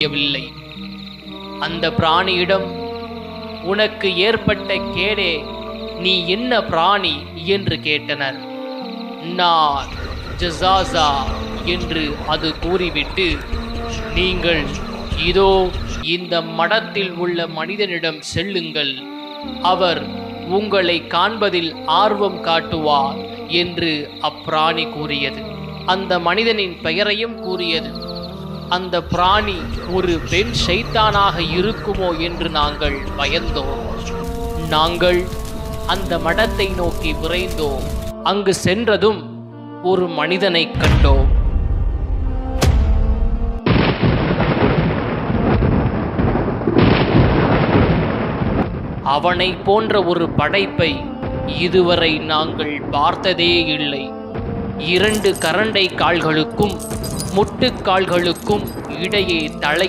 முடியவில்லை. அந்த பிராணியிடம் உனக்கு ஏற்பட்ட கேடே நீ என்ன பிராணி? என்று கேட்டனர். நான் ஜசாசா என்று அது கூறிவிட்டு நீங்கள் இதோ இந்த மடத்தில் உள்ள மனிதனிடம் செல்லுங்கள். அவர் உங்களை காண்பதில் ஆர்வம் காட்டுவார் என்று அப்பிராணி கூறியது. அந்த மனிதனின் பெயரையும் கூறியது. அந்த பிராணி ஒரு பெண் ஷைத்தானாக இருக்குமோ என்று நாங்கள் பயந்தோம். நாங்கள் அந்த மடத்தை நோக்கி விரைந்தோம். அங்கு சென்றதும் ஒரு மனிதனை கண்டோம். அவனை போன்ற ஒரு படைப்பை இதுவரை நாங்கள் பார்த்ததே இல்லை. இரண்டு கரண்டை கால்களுக்கும் முட்டுக்கால்களுக்கும் இடையே தலை